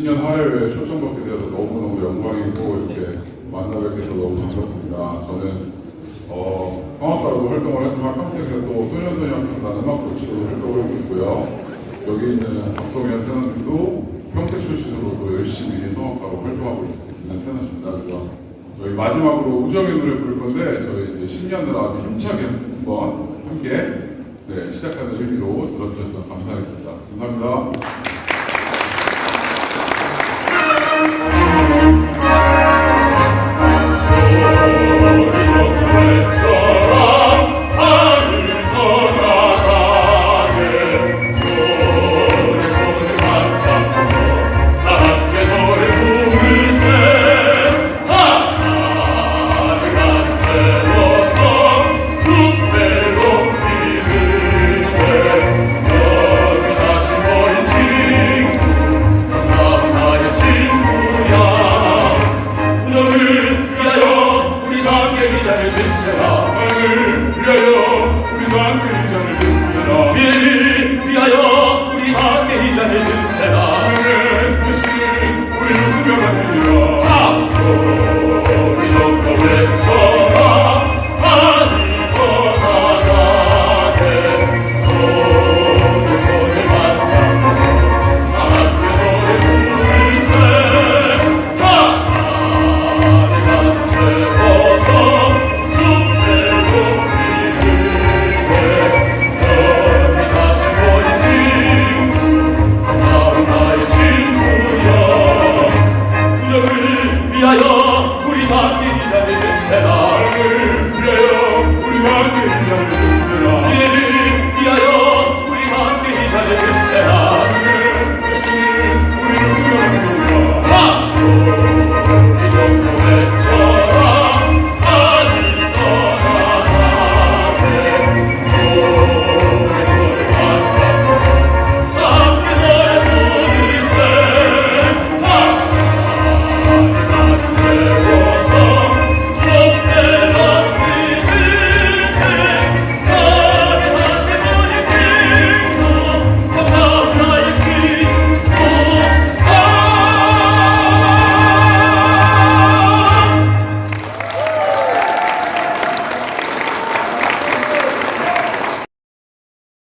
신년 할애회 초청받게 되어서 너무너무 영광이고 이렇게 만나뵙게 돼서 너무 반갑습니다. 저는 어, 성악가로도 활동을 하지만 평택에서 또 소년소녀합창단 음악 코치로 활동을 하고 있고요. 여기 있는 박동현 테너들도 평택 출신으로도 열심히 성악가로 활동하고 있는 테너십니다. 그래서 저희 마지막으로 우정의 노래 부를 건데 저희 이제 10년을 아주 힘차게 한번 함께 네, 시작하는 의미로 들어주셔서 감사하겠습니다. 감사합니다. Христос! 새날을 위하여 우리가 길을